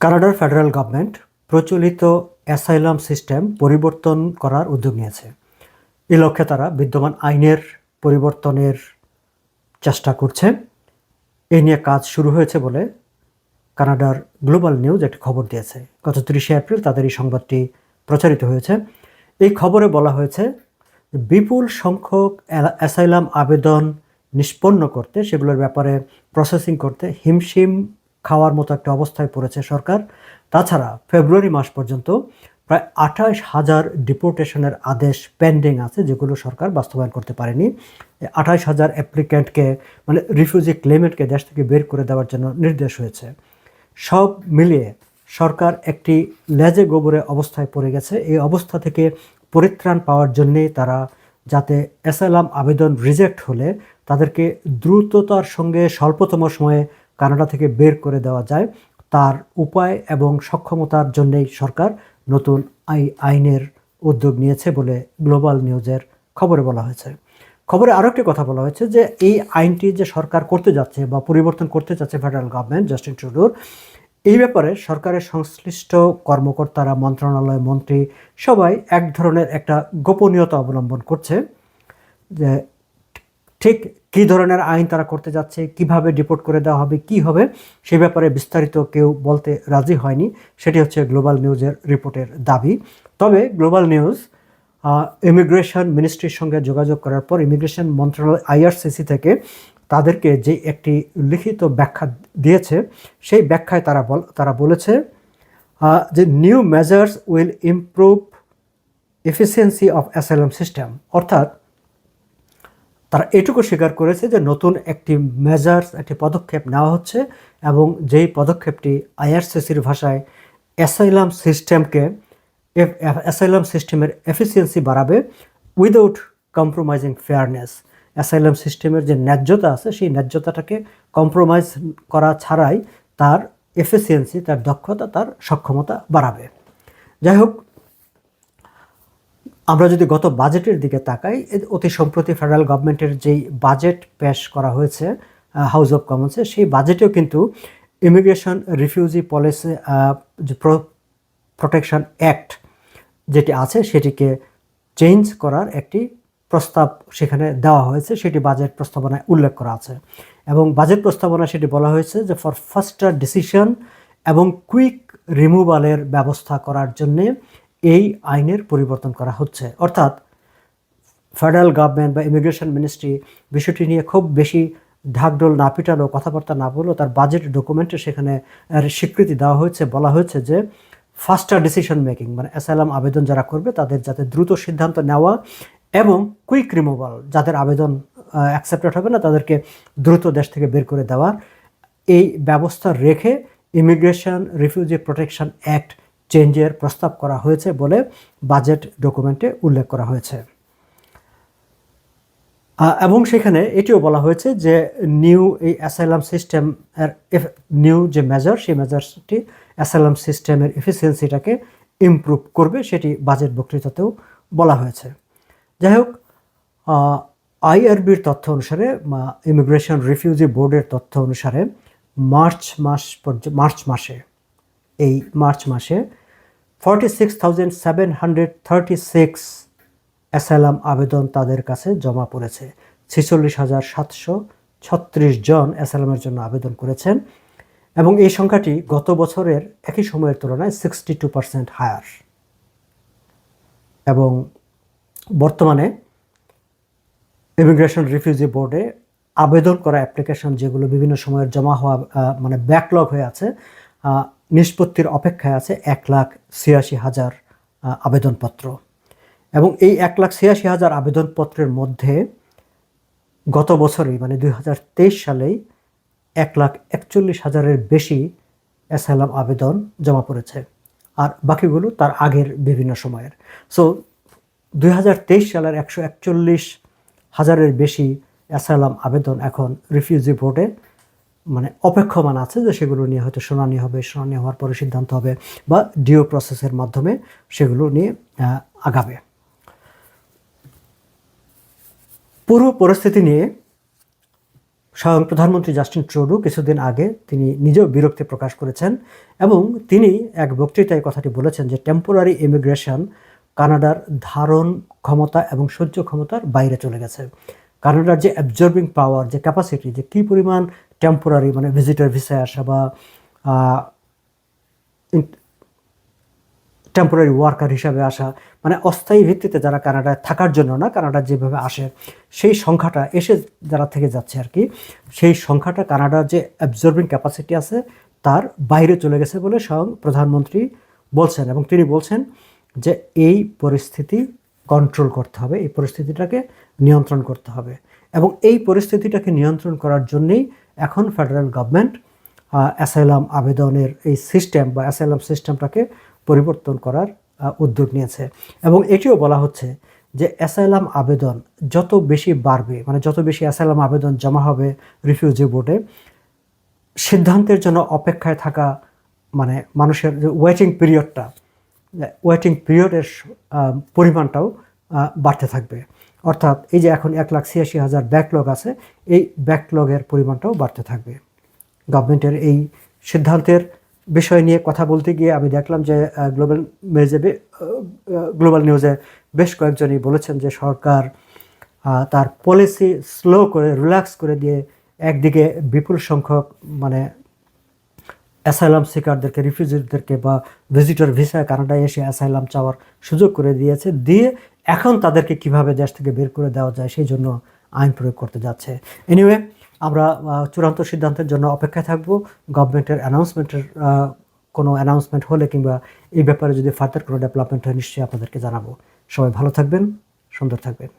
কানাডার federal government প্রচলিত asylum system পরিবর্তন করার উদ্যোগ নিয়েছে। এ লক্ষ্যে তারা বিদ্যমান আইনের পরিবর্তনের চেষ্টা করছে। এই নিয়ে কাজ শুরু হয়েছে বলে কানাডার গ্লোবাল নিউজ একটি খবর দিয়েছে। গত তিরিশে এপ্রিল তাদের এই সংবাদটি প্রচারিত হয়েছে। এই খবরে বলা হয়েছে, বিপুল সংখ্যক অ্যা- অ্যাসাইলাম আবেদন নিষ্পন্ন করতে, সেগুলোর ব্যাপারে প্রসেসিং করতে হিমশিম খাওয়ার মতো একটা অবস্থায় পড়েছে সরকার। তাছাড়া ফেব্রুয়ারি মাস পর্যন্ত প্রায় আঠাশ হাজার ডিপোর্টেশনের আদেশ পেন্ডিং আছে, যেগুলো সরকার বাস্তবায়ন করতে পারেনি। আঠাশ হাজার অ্যাপ্লিক্যান্টকে মানে রিফিউজি ক্লেমেন্টকে দেশ থেকে বের করে দেওয়ার জন্য নির্দেশ হয়েছে। সব মিলিয়ে সরকার একটি লেজে গোবরে অবস্থায় পড়ে গেছে। এই অবস্থা থেকে পরিত্রাণ পাওয়ার জন্যে তারা যাতে অ্যাসাইলাম আবেদন রিজেক্ট হলে তাদেরকে দ্রুততার সঙ্গে স্বল্পতম সময়ে কানাডা থেকে বের করে দেওয়া যায়, তার উপায় এবং সক্ষমতার জন্যেই সরকার নতুন আই, আইনের উদ্যোগ নিয়েছে বলে গ্লোবাল নিউজের খবরে বলা হয়েছে। খবরে আরও একটি কথা বলা হয়েছে যে, এই আইনটি যে সরকার করতে যাচ্ছে বা পরিবর্তন করতে যাচ্ছে ফেডারেল গভর্নমেন্ট, জাস্টিন ট্রুডোর, এই ব্যাপারে সরকারের সংশ্লিষ্ট কর্মকর্তারা, মন্ত্রণালয়, মন্ত্রী সবাই এক ধরনের একটা গোপনীয়তা অবলম্বন করছে যে, ঠিক কী ধরনের আইন তারা করতে যাচ্ছে, কীভাবে ডিপোর্ট করে দেওয়া হবে, কি হবে, সে ব্যাপারে বিস্তারিত কেউ বলতে রাজি হয়নি। সেটি হচ্ছে গ্লোবাল নিউজের রিপোর্টের দাবি। তবে গ্লোবাল নিউজ ইমিগ্রেশন মিনিস্ট্রির সঙ্গে যোগাযোগ করার পর ইমিগ্রেশন মন্ত্রণালয় আইআরসিসি থেকে তাদেরকে যে একটি লিখিত ব্যাখ্যা দিয়েছে, সেই ব্যাখ্যায় তারা বল, তারা বলেছে যে new measures will improve efficiency of asylum system অর্থাৎ তারা এটুকু স্বীকার করেছে যে নতুন একটি মেজার্স একটি পদক্ষেপ নেওয়া হচ্ছে এবং যেই পদক্ষেপটি আইআরসিসির ভাষায় অ্যাসাইলাম সিস্টেমকে অ্যাসাইলাম সিস্টেমের এফিসিয়েন্সি বাড়াবে উইদাউট কম্প্রোমাইজিং ফেয়ারনেস অ্যাসাইলাম সিস্টেমের যে ন্যায্যতা আছে, সেই ন্যায্যতাটাকে কম্প্রোমাইজ করা ছাড়াই তার এফিসিয়েন্সি তার দক্ষতা, তার সক্ষমতা বাড়াবে। যাই হোক আমরা যদি গত বাজেটের দিকে তাকাই অতি সম্প্রতি ফেডারেল গভর্নমেন্টের যেই বাজেট পেশ করা হয়েছে হাউস অফ কমন্সে সেই বাজেটেও কিন্তু immigration refugee policy protection act যেটি আছে, সেটিকে চেঞ্জ করার একটি প্রস্তাব সেখানে দেওয়া হয়েছে। সেটি বাজেট প্রস্তাবনায় উল্লেখ করা আছে। এবং বাজেট প্রস্তাবনায় সেটি বলা হয়েছে যে ফর ফাস্টার ডিসিশন এবং কুইক রিমুভালের ব্যবস্থা করার জন্যে এই আইনের পরিবর্তন করা হচ্ছে। অর্থাৎ ফেডারেল গভর্নমেন্ট বা ইমিগ্রেশন মিনিস্ট্রি বিষয়টি নিয়ে খুব বেশি ঢাকঢোল না পিটালো কথাবার্তা না বলল তার বাজেট ডকুমেন্টে সেখানে স্বীকৃতি দেওয়া হয়েছে। বলা হয়েছে যে ফাস্টার ডিসিশন মেকিং মানে অ্যাসাইলাম আবেদন যারা করবে তাদের যাতে দ্রুত সিদ্ধান্ত নেওয়া এবং কুইক রিমুভাল যাদের আবেদন অ্যাকসেপ্টেড হবে না তাদেরকে দ্রুত দেশ থেকে বের করে দেওয়ার এই ব্যবস্থা রেখে ইমিগ্রেশন রিফিউজি প্রোটেকশন অ্যাক্ট চেঞ্জের প্রস্তাব করা হয়েছে বলে বাজেট ডকুমেন্টে উল্লেখ করা হয়েছে। এবং সেখানে এটিও বলা হয়েছে যে নিউ এই অ্যাসাইলাম সিস্টেম এর নিউ যে মেজার সেই মেজারটি অ্যাসাইলাম সিস্টেমের এফিসিয়েন্সিটাকে ইমপ্রুভ করবে, সেটি বাজেট বক্তৃতাতেও বলা হয়েছে। যাই হোক আইআরবির তথ্য অনুসারে ইমিগ্রেশন রিফিউজি বোর্ডের তথ্য অনুসারে, মার্চ মাস পর্যন্ত মার্চ মাসে এই মার্চ মাসে forty six thousand seven hundred thirty six asylum আবেদন তাদের কাছে জমা পড়েছে। ছেচল্লিশ হাজার সাতশো ছত্রিশ জন অ্যাসাইলামের জন্য আবেদন করেছেন এবং এই সংখ্যাটি গত বছরের একই সময়ের তুলনায় সিক্সটি টু পার্সেন্ট হায়ার এবং বর্তমানে ইমিগ্রেশন রিফিউজি বোর্ডে আবেদন করা অ্যাপ্লিকেশন যেগুলো বিভিন্ন সময়ের জমা হওয়া মানে ব্যাকলগ হয়ে আছে নিষ্পত্তির অপেক্ষায় আছে এক লাখ ছিয়াশি হাজার আবেদনপত্র। এবং এই এক লাখ ছিয়াশি হাজার আবেদনপত্রের মধ্যে গত বছরেই মানে দুই হাজার তেইশ সালেই এক লাখ একচল্লিশ হাজারের বেশি অ্যাসাইলাম আবেদন জমা পড়েছে। আর বাকিগুলো তার আগের বিভিন্ন সময়ের। সো দুই হাজার তেইশ সালের একশো একচল্লিশ হাজারের বেশি অ্যাসাইলাম আবেদন এখন রিফিউজি বোর্ডে মানে অপেক্ষমান আছে যে সেগুলো নিয়ে হয়তো শুনানি হবে, শুনানি হওয়ার পরে সিদ্ধান্ত হবে বা ডিও প্রসেসের মাধ্যমে সেগুলো নিয়ে আগাবে। পুরো পরিস্থিতি নিয়ে স্বয়ং প্রধানমন্ত্রী জাস্টিন ট্রুডো কিছুদিন আগে তিনি নিজেও বিরক্তি প্রকাশ করেছেন এবং তিনি এক বক্তৃতায় কথাটি বলেছেন যে টেম্পোরারি ইমিগ্রেশন কানাডার ধারণ ক্ষমতা এবং সহ্য ক্ষমতার বাইরে চলে গেছে। কানাডার যে অ্যাবজর্বিং পাওয়ার যে ক্যাপাসিটি যে কী পরিমাণ টেম্পোরারি মানে ভিজিটার ভিসায় আসা বা টেম্পোরারি ওয়ার্কার হিসাবে আসা মানে অস্থায়ী ভিত্তিতে যারা কানাডায় থাকার জন্য না কানাডা যেভাবে আসে, সেই সংখ্যাটা এসে যারা থেকে যাচ্ছে আর কি, সেই সংখ্যাটা কানাডার যে অ্যাবজর্বিং ক্যাপাসিটি আছে, তার বাইরে চলে গেছে বলে স্বয়ং প্রধানমন্ত্রী বলছেন এবং তিনি বলছেন যে এই পরিস্থিতি কন্ট্রোল করতে হবে, এই পরিস্থিতিটাকে নিয়ন্ত্রণ করতে হবে এবং এই পরিস্থিতিটাকে নিয়ন্ত্রণ করার জন্যেই এখন ফেডারেল গভর্নমেন্ট অ্যাসাইলাম আবেদনের এই সিস্টেম বা অ্যাসাইলাম সিস্টেমটাকে পরিবর্তন করার উদ্যোগ নিয়েছে। এবং এটিও বলা হচ্ছে যে অ্যাসাইলাম আবেদন যত বেশি বাড়বে মানে যত বেশি অ্যাসাইলাম আবেদন জমা হবে রিফিউজি বোর্ডে সিদ্ধান্তের জন্য অপেক্ষায় থাকা মানে মানুষের যে ওয়েটিং পিরিয়ডটা ওয়েটিং পিরিয়ডের পরিমাণটাও বাড়তে থাকবে। অর্থাৎ এই যে এখন এক লাখ ছিয়াশি হাজার ব্যাকলগ আছে, এই ব্যাকলগের পরিমাণটাও বাড়তে থাকবে। গভর্নমেন্টের এই সিদ্ধান্তের বিষয় নিয়ে কথা বলতে গিয়ে আমি দেখলাম যে গ্লোবাল মেজে গ্লোবাল নিউজে বেশ কয়েকজনই বলেছেন যে, সরকার তার পলিসি স্লো করে রিল্যাক্স করে দিয়ে একদিকে বিপুল সংখ্যক মানে অ্যাসাইলাম সিকারদেরকে রিফিউজিদেরকে বা ভিজিটর ভিসায় কানাডায় এসে অ্যাসাইলাম চাওয়ার সুযোগ করে দিয়েছে। দিয়ে এখন তাদেরকে কীভাবে দেশ থেকে বের করে দেওয়া যায় সেই জন্য আইন প্রয়োগ করতে যাচ্ছে। এনিওয়ে আমরা চূড়ান্ত সিদ্ধান্তের জন্য অপেক্ষায় থাকব। গভর্নমেন্টের অ্যানাউন্সমেন্টের কোনো অ্যানাউন্সমেন্ট হলে কিংবা এই ব্যাপারে যদি ফার্দার কোনো ডেভেলপমেন্ট হয়, নিশ্চয়ই আপনাদেরকে জানাব। সবাই ভালো থাকবেন, সুন্দর থাকবেন।